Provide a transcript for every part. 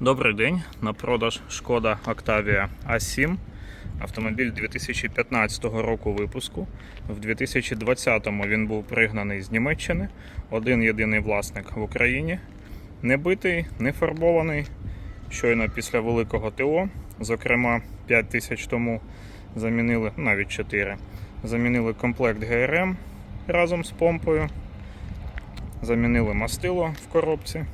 Добрий день. На продаж шкода Octavia A7. Автомобіль 2015 року випуску. В 2020-му він був пригнаний з Німеччини. Один єдиний власник в Україні. Не битий, не фарбований. Щойно після великого ТО, зокрема 5 тисяч тому замінили, навіть 4, замінили комплект ГРМ разом з помпою. Замінили мастило в коробці.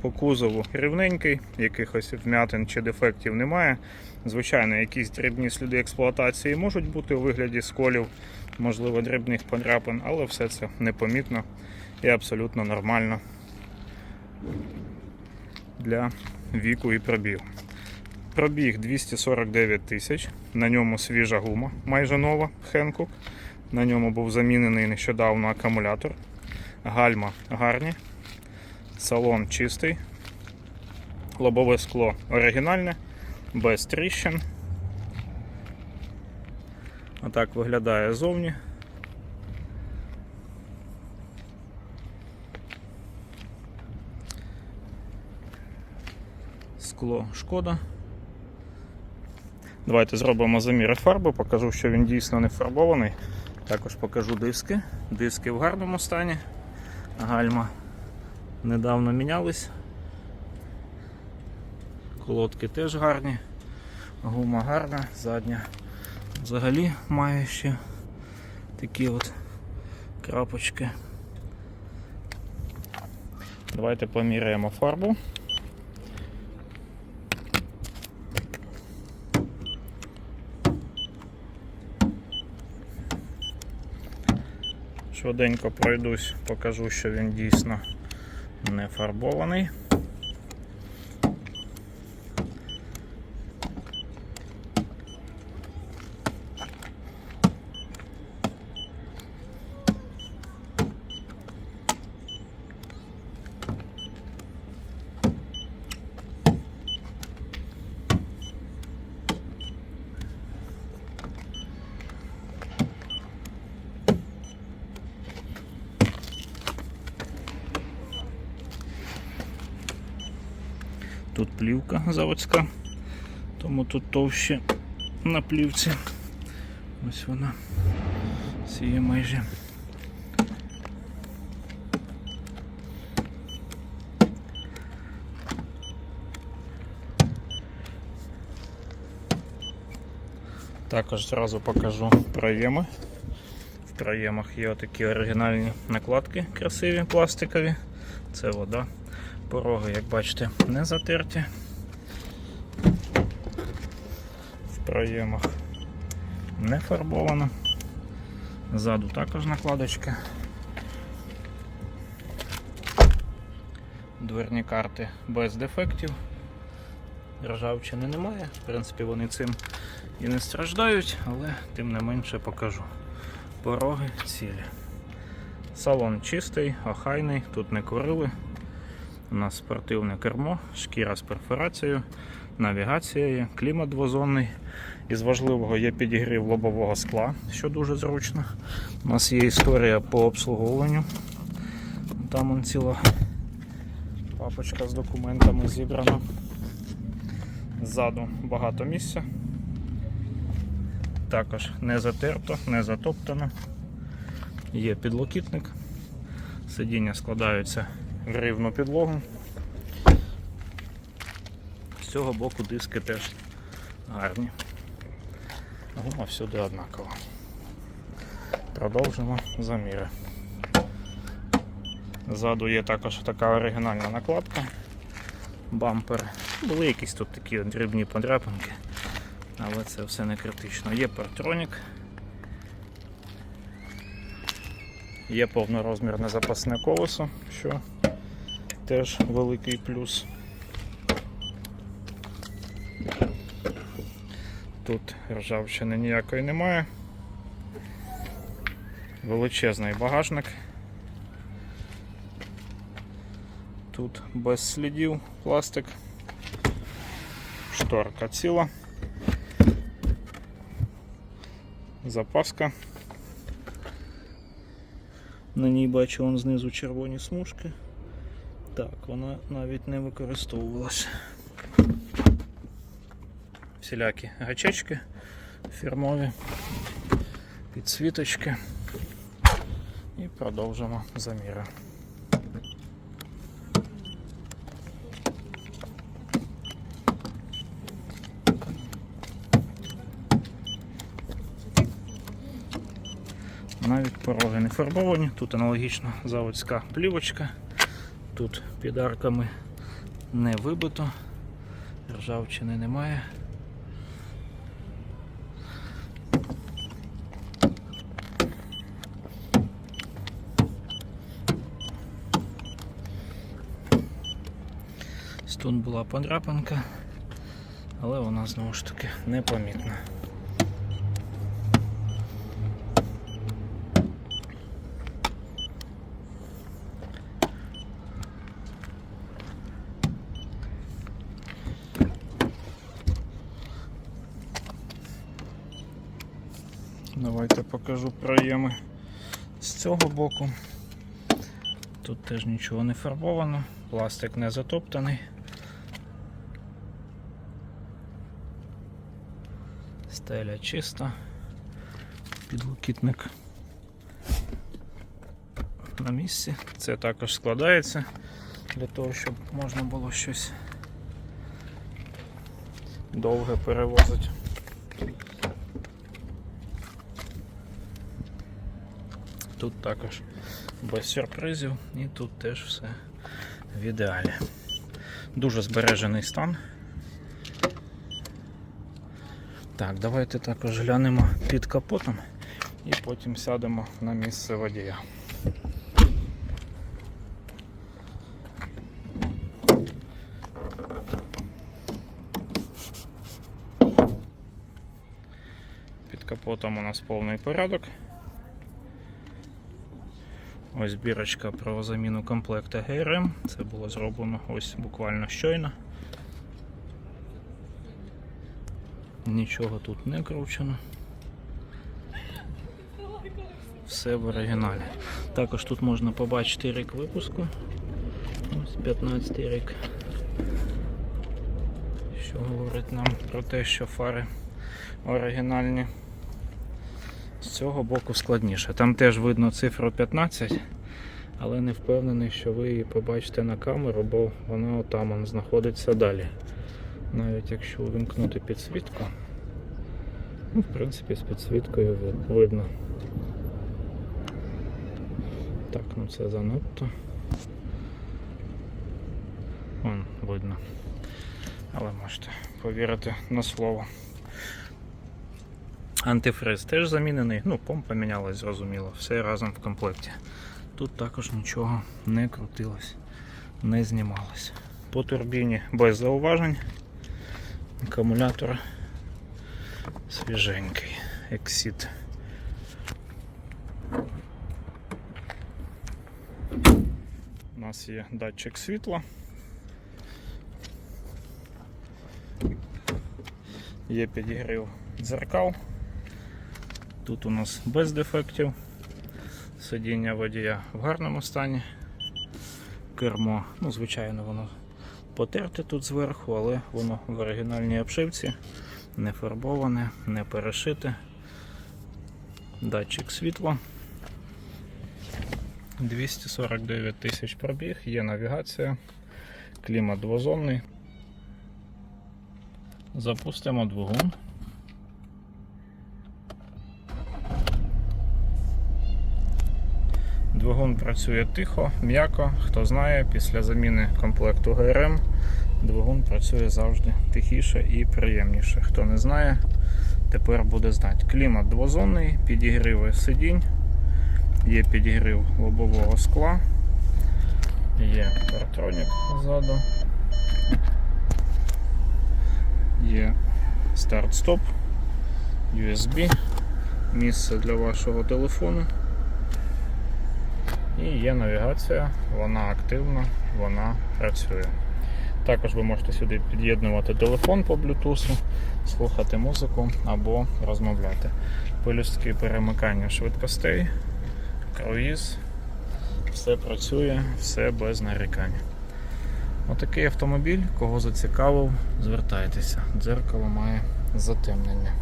По кузову рівненький, якихось вмятин чи дефектів немає. Звичайно, якісь дрібні сліди експлуатації можуть бути у вигляді сколів, можливо, дрібних подряпин, але все це непомітно і абсолютно нормально для віку і пробігу. Пробіг 249 тисяч, на ньому свіжа гума, майже нова Хенкук. На ньому був замінений нещодавно акумулятор. Гальма гарні. Салон чистий. Лобове скло оригінальне, без тріщин. Отак виглядає зовні. Скло шкода. Давайте зробимо заміри фарби, покажу, що він дійсно не фарбований. Також покажу диски. Диски в гарному стані. Гальма недавно мінялись. Колодки теж гарні, гума гарна, задня взагалі має ще такі от крапочки. Давайте поміряємо фарбу. Швиденько пройдусь, покажу, що він дійсно не фарбований. Тут плівка заводська, тому тут товще на плівці. Ось вона її майже. Також зразу покажу проєми. В проємах є отакі оригінальні накладки красиві, пластикові. Це вода. Пороги, як бачите, не затерті. В проємах не фарбовано. Ззаду також накладочки. Дверні карти без дефектів. Ржавчини немає. В принципі, вони цим і не страждають, але тим не менше покажу. Пороги цілі. Салон чистий, охайний, тут не курили. У нас спортивне кермо, шкіра з перфорацією, навігація є, клімат двозонний. Із важливого є підігрів лобового скла, що дуже зручно. У нас є історія по обслуговуванню. Там он ціла папочка з документами зібрана. Ззаду багато місця. Також не затерто, не затоптано. Є підлокітник. Сидіння складаються рівну підлогу. З цього боку диски теж гарні. Гума всюди однакова. Продовжимо заміри. Ззаду є також така оригінальна накладка. Бампер. Були якісь тут такі дрібні подряпинки, але це все не критично. Є партронік. Є повнорозмірне запасне колесо, що теж великий плюс. Тут ржавчини ніякої немає. Величезний багажник. Тут без слідів пластик. Шторка ціла. Запаска. На ній бачу вон знизу червоні смужки. Так, вона навіть не використовувалася. Всілякі гачечки фірмові, підсвіточки. І продовжимо заміри. Навіть пороги не фарбовані, тут аналогічно заводська плівочка, тут під арками не вибито, ржавчини немає. Тут була подряпинка, але вона знову ж таки непомітна. Давайте покажу проєми з цього боку. Тут теж нічого не фарбовано, пластик не затоптаний. Стеля чиста, підлокітник на місці. Це також складається для того, щоб можна було щось довге перевозити. Тут також без сюрпризів і тут теж все в ідеалі. Дуже збережений стан. Так, давайте також глянемо під капотом і потім сядемо на місце водія. Під капотом у нас повний порядок. Ось бірочка про заміну комплекта ГРМ. Це було зроблено ось буквально щойно. Нічого тут не кручено. Все в оригіналі. Також тут можна побачити рік випуску. Ось 15 рік. Що говорить нам про те, що фари оригінальні. З цього боку складніше. Там теж видно цифру 15, але не впевнений, що ви її побачите на камеру, бо вона отам он знаходиться далі. Навіть якщо увімкнути підсвітку, ну, в принципі, з підсвіткою видно. Так, ну це занадто. Вон видно. Але можете повірити на слово. Антифриз теж замінений, ну, помпа мінялась, зрозуміло, все разом в комплекті. Тут також нічого не крутилось, не знімалось. По турбіні без зауважень. Акумулятор свіженький, Exit. У нас є датчик світла. Є підігрів дзеркал. Тут у нас без дефектів. Сидіння водія в гарному стані. Кермо, ну, звичайно, воно потерте тут зверху, але воно в оригінальній обшивці, не фарбоване, не перешите. Датчик світла. 249 тисяч пробіг, є навігація, клімат двозонний. Запустимо двигун. Двигун працює тихо, м'яко. Хто знає, після заміни комплекту ГРМ двигун працює завжди тихіше і приємніше. Хто не знає, тепер буде знати. Клімат двозонний, підігріви сидінь, є підігрів лобового скла, є паратронік ззаду, є старт-стоп, USB, місце для вашого телефону. І є навігація, вона активна, вона працює. Також ви можете сюди під'єднувати телефон по Bluetooth, слухати музику або розмовляти. Пелюстки перемикання швидкостей, круїз, все працює, все без нарікань. Отакий автомобіль, кого зацікавив, звертайтеся. Дзеркало має затемнення.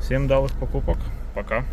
Всім далих покупок. Пока.